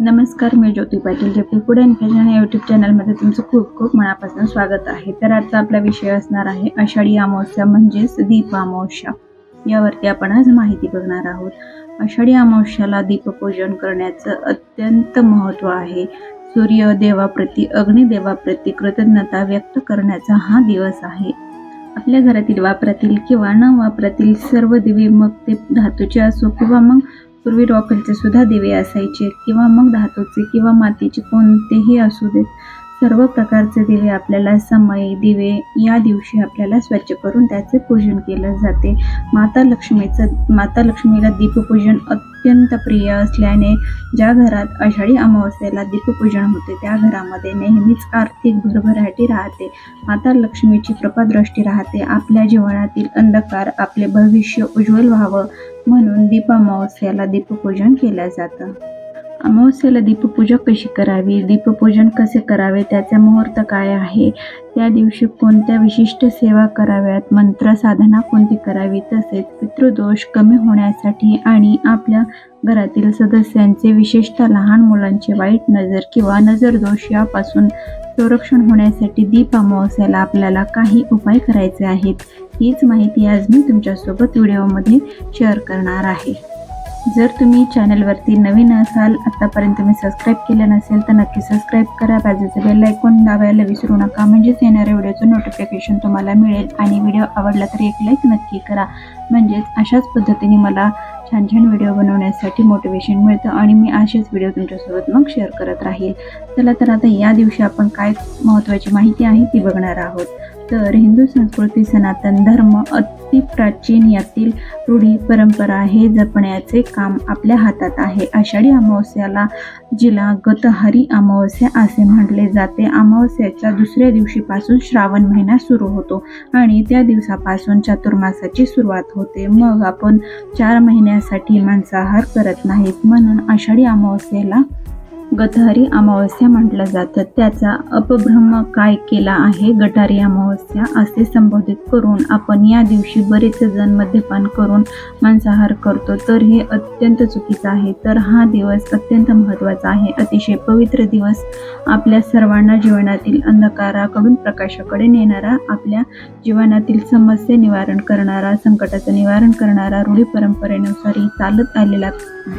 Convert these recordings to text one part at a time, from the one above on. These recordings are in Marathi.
नमस्कार मी ज्योती पाटील जे फूड अँड फॅशन या यूट्यूब चॅनलमध्ये तुमचं खूप खूप मनापासून स्वागत आहे. तर आजचा आपला विषय असणार आहे आषाढी अमावस्या म्हणजेच दीप अमावस्या. यावरती आपण आज माहिती बघणार आहोत. आषाढी अमावस्याला दीपपूजन करण्याचं अत्यंत महत्त्व आहे. सूर्य देवाप्रती अग्निदेवाप्रती कृतज्ञता व्यक्त करण्याचा हा दिवस आहे. आपल्या घरातील वापरातील किंवा न वापरातील सर्व दिवे मग ते धातूचे असो किंवा मग पूर्वी रॉकेलचे सुद्धा दिवे असायचे किंवा मग धातूचे किंवा मातीचे कोणतेही असू देत. सर्व प्रकारचे दिवे आपल्याला समय दिवे या दिवशी आपल्याला स्वच्छ करून त्याचे पूजन केलं जाते. माता लक्ष्मीचं माता लक्ष्मीला दीपपूजन अत्यंत प्रिय असल्याने ज्या घरात आषाढी अमावस्येला दीपपूजन होते त्या घरामध्ये नेहमीच आर्थिक भरभराटी राहते. माता लक्ष्मीची कृपादृष्टी राहते. आपल्या जीवनातील अंधकार आपले भविष्य उज्ज्वल व्हावं म्हणून दीप अमावस्याला दीपपूजन केलं जातं. अमावस्येला दीपपूजा कशी करावी? दीपपूजन कसे करावे? त्याचा मुहूर्त काय आहे? त्या दिवशी कोणत्या विशिष्ट सेवा कराव्यात? मंत्र साधना कोणती करावी? तसेच पितृदोष कमी होण्यासाठी आणि आपल्या घरातील सदस्यांचे विशेषतः लहान मुलांचे वाईट नजर किंवा नजर दोष यापासून संरक्षण होण्यासाठी दीप अमावस्याला आपल्याला काही उपाय करायचे आहेत. हीच माहिती आज मी तुमच्यासोबत व्हिडिओमध्ये शेअर करणार आहे. जर तुम्ही चॅनलवरती नवीन असाल आतापर्यंत तुम्ही सबस्क्राईब केलं नसेल तर नक्की सबस्क्राईब करा. बाजूचं बेल ऐकून दाबायला विसरू नका. म्हणजेच येणाऱ्या व्हिडिओचं नोटिफिकेशन तुम्हाला मिळेल. आणि व्हिडिओ आवडला तर एक लाईक नक्की करा. म्हणजेच अशाच पद्धतीने मला छान छान व्हिडिओ बनवण्यासाठी मोटिवेशन मिळतं आणि मी असेच व्हिडिओ तुमच्यासोबत मग शेअर करत राहील. चला तर आता या दिवशी आपण काय महत्त्वाची माहिती आहे ती बघणार आहोत. तर हिंदू संस्कृती सनातन धर्म अति प्राचीन यातील रूढी परंपरा हे जपण्याचे काम आपल्या हातात आहे. आषाढी अमावस्याला जिला गतहरी अमावस्या असे म्हटले जाते. अमावस्याच्या दुसऱ्या दिवशीपासून श्रावण महिना सुरू होतो आणि त्या दिवसापासून चातुर्मासाची सुरुवात होते. मग आपण चार महिन्यासाठी मांसाहार करत नाहीत. म्हणून आषाढी अमावस्येला गतहरी अमावस्या म्हटलं जातं. त्याचा अपभ्रम काय केला आहे? गटारी अमावस्या असे संबोधित करून आपण या दिवशी बरेच जण मद्यपान करून मांसाहार करतो. तर हे अत्यंत चुकीचं आहे. तर हा दिवस अत्यंत महत्त्वाचा आहे. अतिशय पवित्र दिवस आपल्या सर्वांना जीवनातील अंधकाराकडून प्रकाशाकडे नेणारा आपल्या जीवनातील समस्या निवारण करणारा संकटाचं निवारण करणारा रूढी परंपरेनुसार चालत आलेला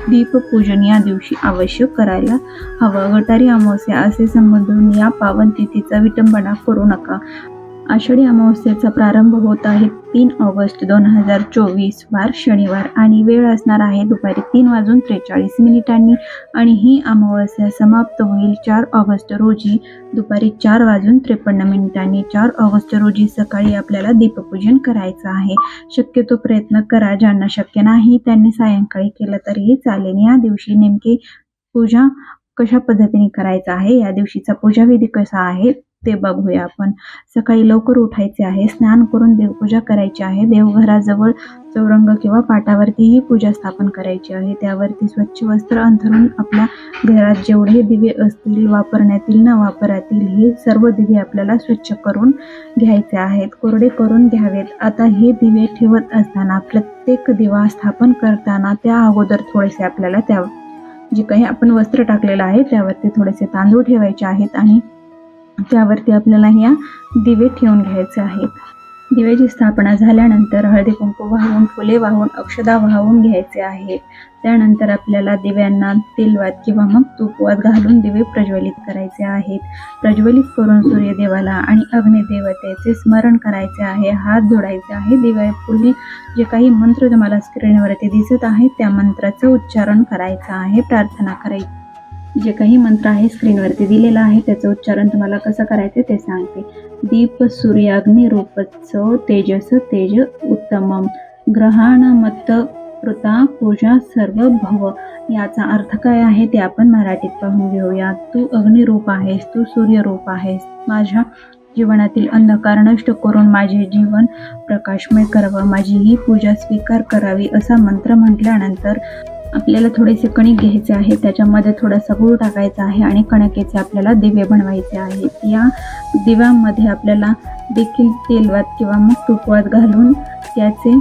दीपपूजन या दिवशी आवश्यक करायला हवं. गटारी अमावस्या असे संबोधून या पावन तिथीचा विटंबना करू नका. आषाढी अमावस्येचा प्रारंभ होत आहे तीन ऑगस्ट दोन हजार चोवीस. वार शनिवार आणि वेळ असणार आहे दुपारी तीन वाजून त्रेचाळीस मिनिटांनी आणि ही अमावस्या समाप्त होईल चार ऑगस्ट रोजी दुपारी चार वाजून त्रेपन्न मिनिटांनी. चार ऑगस्ट रोजी सकाळी आपल्याला दीपपूजन करायचं आहे. शक्यतो प्रयत्न करा ज्यांना शक्य नाही त्यांनी सायंकाळी केलं तरीही चालेल. या दिवशी नेमकी पूजा कशा पद्धतीने करायचा आहे या दिवशीचा पूजाविधी कसा आहे ते बघूया आपण. सकाळी लवकर उठायचे आहे स्नान करून देवपूजा करायची आहे. देवघराजवळ चौरंग किंवा पाटावरती ही पूजा स्थापन करायची आहे. त्यावरती स्वच्छ वस्त्र अंथरून आपल्या घरात जेवढे दिवे असतील वापरण्यातील न वापरातील हे सर्व दिवे आपल्याला स्वच्छ करून घ्यायचे आहेत. कोरडे करून घ्यावेत. आता हे दिवे ठेवत असताना प्रत्येक दिवा स्थापन करताना त्या अगोदर थोडेसे आपल्याला त्या जे काही आपण वस्त्र टाकलेलं आहे त्यावरती थोडेसे तांदूळ ठेवायचे आहेत आणि त्यावरती आपल्याला ह्या दिवे ठेवून घ्यायचे आहेत. दिव्याची स्थापना झाल्यानंतर हळदी कुंकू वाहून फुले वाहून अक्षदा वाहून घ्यायचे आहेत. त्यानंतर आपल्याला दिव्यांना तेलवात किंवा मग तुपवात घालून दिवे प्रज्वलित करायचे आहेत. प्रज्वलित करून सूर्यदेवाला आणि अग्निदेवतेचे स्मरण करायचे आहे. हात जोडायचे आहे. दिव्यापुढील जे काही मंत्र तुम्हाला स्क्रीनवरती दिसत आहेत त्या मंत्राचं उच्चारण करायचं आहे. प्रार्थना करायची जे काही मंत्र आहे स्क्रीनवरती दिलेला आहे त्याचं उच्चारण तुम्हाला कसं करायचं ते सांगते. दीप सूर्याग्नी रूपच तेजस तेज उत्तमम ग्रहाणमत कृता पूजा सर्व भव. याचा अर्थ काय आहे ते आपण मराठीत पाहून घेऊया. तू अग्निरूप आहेस तू सूर्यरूप आहेस. माझ्या जीवनातील अंधकार नष्ट करून माझे जीवन प्रकाशमय करावं. माझी ही पूजा स्वीकार करावी असा मंत्र म्हटल्यानंतर आपल्याला थोडेसे कणिक घ्यायचे आहे त्याच्यामध्ये थोडासा गूळ टाकायचा आहे आणि कणकेचे आपल्याला दिवे बनवायचे आहेत. या दिव्यामध्ये आपल्याला देखील तेलवात किंवा मग तुपवात घालून त्याचे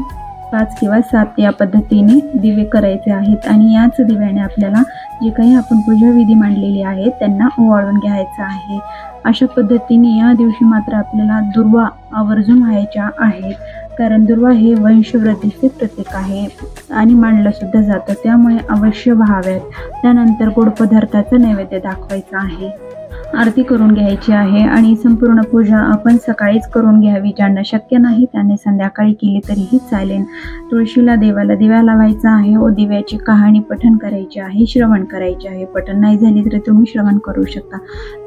पाच किंवा सात या पद्धतीने दिवे करायचे आहेत आणि याच दिव्याने आपल्याला जे काही आपण पूजाविधी मांडलेली आहेत त्यांना ओवाळून घ्यायचं आहे. अशा पद्धतीने या दिवशी मात्र आपल्याला दुर्वा आवर्जून व्हायच्या आहेत. कारण दुर्वा हे वंशवृद्धीचे प्रतीक आहे. आणि मांडलं सुद्धा जातं. त्यामुळे अवश्य व्हाव्यात त्यानंतर गोड पदार्थाचा नैवेद्य दाखवायचा आहे. आरती करून घ्यायची आहे आणि संपूर्ण पूजा आपण सकाळीच करून घ्यावी. ज्यांना शक्य नाही त्याने संध्याकाळी केली तरीही चालेल. तुळशीला देवाला दिव्या लावायचा आहे. व दिव्याची कहाणी पठण करायची आहे श्रवण करायचे आहे. पठण नाही झाली तरी तुम्ही श्रवण करू शकता.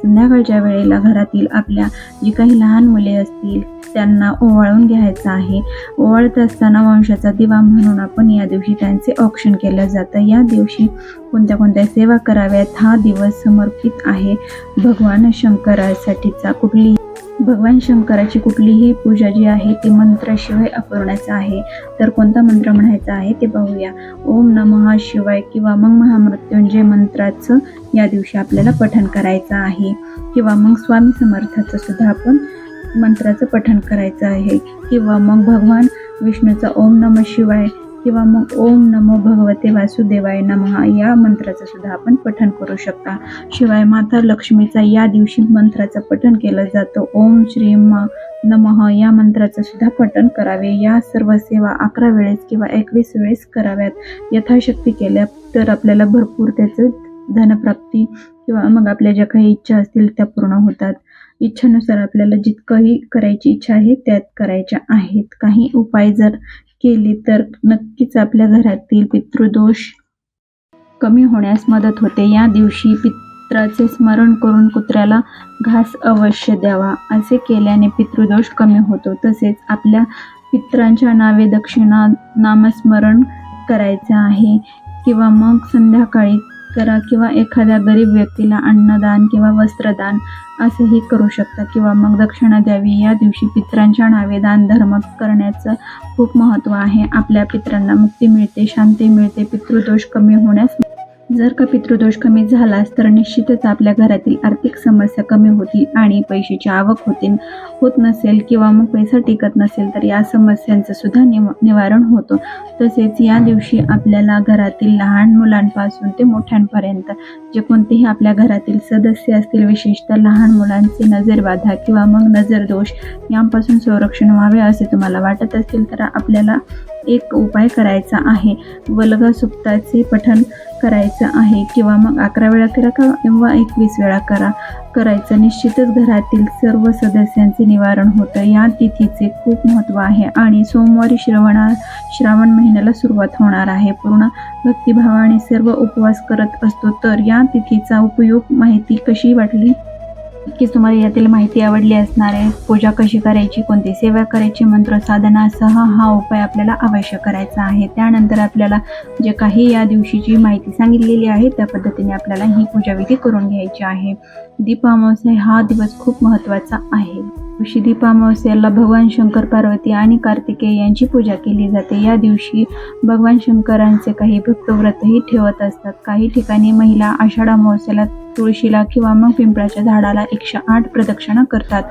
संध्याकाळच्या वेळेला घरातील आपल्या जी काही लहान मुले असतील त्यांना ओवाळून घ्यायचं आहे. ओवाळत असताना वंशाचा दिवा म्हणून आपण या दिवशी त्यांचे औक्षण केलं जातं. या दिवशी कोणत्या कोणत्या सेवा कराव्यात हा दिवस समर्पित आहे. भगवान शंकरासाठीचा कुठली भगवान शंकराची कुठलीही पूजा जी आहे ती मंत्राशिवाय अपूर्णच आहे. तर कोणता मंत्र म्हणायचा आहे ते पाहूया. ओम नमः शिवाय किंवा मग महामृत्युंजय मंत्राचं या दिवशी आपल्याला पठण करायचं आहे. किंवा मग स्वामी समर्थाचं सुद्धा आपण मंत्राचं पठण करायचं आहे. किंवा मग भगवान विष्णूचा ओम नम शिवाय किंवा मग ओम नमो भगवते वासुदेवाय नमः या मंत्राचं सुद्धा आपण पठण करू शकता. शिवाय माता लक्ष्मीचा या दिवशी मंत्राचं पठण केलं जातं. ओम श्री नमः या मंत्राचं सुद्धा पठण करावे. या सर्व सेवा अकरा वेळेस किंवा एकवीस वेळेस कराव्यात. यथाशक्ती केल्या तर आपल्याला भरपूर त्याचं धनप्राप्ती किंवा मग आपल्या ज्या काही इच्छा असतील त्या पूर्ण होतात. इच्छेनुसार आपल्याला जितकंही करायची इच्छा आहे त्यात करायच्या आहेत. काही उपाय जर केले तर नक्कीच आपल्या घरातील पितृदोष कमी होण्यास मदत होते. या दिवशी पित्राचे स्मरण करून कुत्र्याला घास अवश्य द्यावा. असे केल्याने पितृदोष कमी होतो. तसेच आपल्या पित्रांच्या नावे दक्षिणा नामस्मरण करायचं आहे किंवा मग संध्याकाळी करा किंवा एखाद्या गरीब व्यक्तीला अन्नदान किंवा वस्त्रदान असंही करू शकता किंवा मग दक्षिणा द्यावी. या दिवशी पित्रांच्या नावे दान धर्म करण्याचं खूप महत्त्व आहे. आपल्या पित्रांना मुक्ती मिळते शांती मिळते पितृदोष कमी होण्यास जर का पितृदोष कमी झालास तर निश्चितच आपल्या घरातील आर्थिक समस्या कमी होतील आणि पैशाची आवक होतील होत नसेल किंवा मग पैसा टिकत नसेल तर या समस्यांचं सुद्धा निव निवारण होतं. तसेच या दिवशी आपल्याला घरातील लहान मुलांपासून ते मोठ्यांपर्यंत जे कोणतेही आपल्या घरातील सदस्य असतील विशेषतः लहान मुलांचे नजरबाधा किंवा मग नजरदोष यांपासून संरक्षण व्हावे असे तुम्हाला वाटत असतील तर आपल्याला एक उपाय करायचा आहे. वल्गा सुप्ताचे पठण करायचं आहे किंवा मग अकरा वेळा करा किंवा एकवीस वेळा करा करायचं निश्चितच घरातील सर्व सदस्यांचे निवारण होतं. या तिथीचे खूप महत्त्व आहे आणि सोमवारी श्रवणा श्रावण महिन्याला सुरुवात होणार आहे. पूर्ण भक्तिभावाने सर्व उपवास करत असतो तर या तिथीचा उपयोग माहिती कशी वाटली? नक्कीच तुम्हाला यातील माहिती आवडली असणार आहे. पूजा कशी करायची कोणती सेवा करायची मंत्र साधनासह हा उपाय आपल्याला अवश्य करायचा आहे. त्यानंतर आपल्याला जे काही या दिवशीची माहिती सांगितलेली आहे त्या पद्धतीने आपल्याला ही पूजाविधी करून घ्यायची आहे. दीपामावस्या हा दिवस खूप महत्त्वाचा आहे. दिवशी दीपामावस्याला भगवान शंकर पार्वती आणि कार्तिकेय यांची पूजा केली जाते. या दिवशी भगवान शंकरांचे काही भक्तव्रतही ठेवत असतात. काही ठिकाणी महिला आषाढ अमावस्याला तुळशीला किंवा मग पिंपळाच्या झाडाला एकशे आठ प्रदक्षिणा करतात.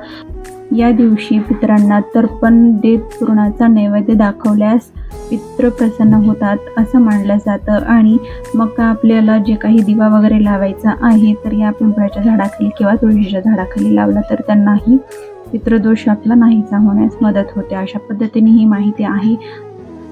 या दिवशी पितरांना तर्पण देत पूर्णाचा नैवेद्य दाखवल्यास पित्र प्रसन्न होतात असं मानलं जातं. आणि मग का आपल्याला जे काही दिवा वगैरे लावायचा आहे तर या पिंपळाच्या झाडाखाली किंवा तुळशीच्या झाडाखाली लावला तर त्यांनाही पितृदोष आपला नाहीसा होण्यास मदत होते. अशा पद्धतीने ही माहिती आहे.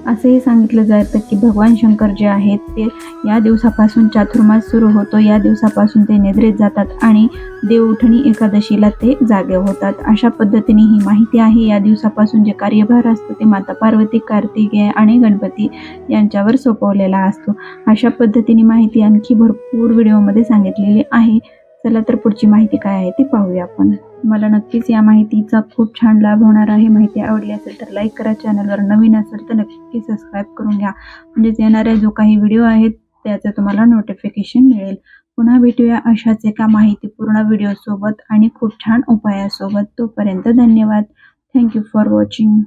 असंही सांगितलं जातं की भगवान शंकर जे आहेत ते या दिवसापासून चातुर्मास सुरू होतो. या दिवसापासून ते निद्रेत जातात आणि देवउठणी एकादशीला ते जागे होतात. अशा पद्धतीने ही माहिती आहे. या दिवसापासून जे कार्यभार असतो ते माता पार्वती कार्तिकेय आणि गणपती यांच्यावर सोपवलेला असतो. अशा पद्धतीने माहिती आणखी भरपूर व्हिडिओमध्ये सांगितलेली आहे. चला तर पुढची माहिती काय आहे ती पाहूया आपण. मला नक्कीच या माहितीचा खूप छान लाभ होणार आहे. माहिती आवडली असेल तर लाईक करा. चॅनलवर नवीन असेल तर नक्की सबस्क्राईब करून घ्या. म्हणजेच येणारे जो काही व्हिडिओ आहेत त्याचं तुम्हाला नोटिफिकेशन मिळेल. पुन्हा भेटूया अशाच एका माहितीपूर्ण व्हिडिओसोबत आणि खूप छान उपायासोबत. तोपर्यंत धन्यवाद. Thank you for watching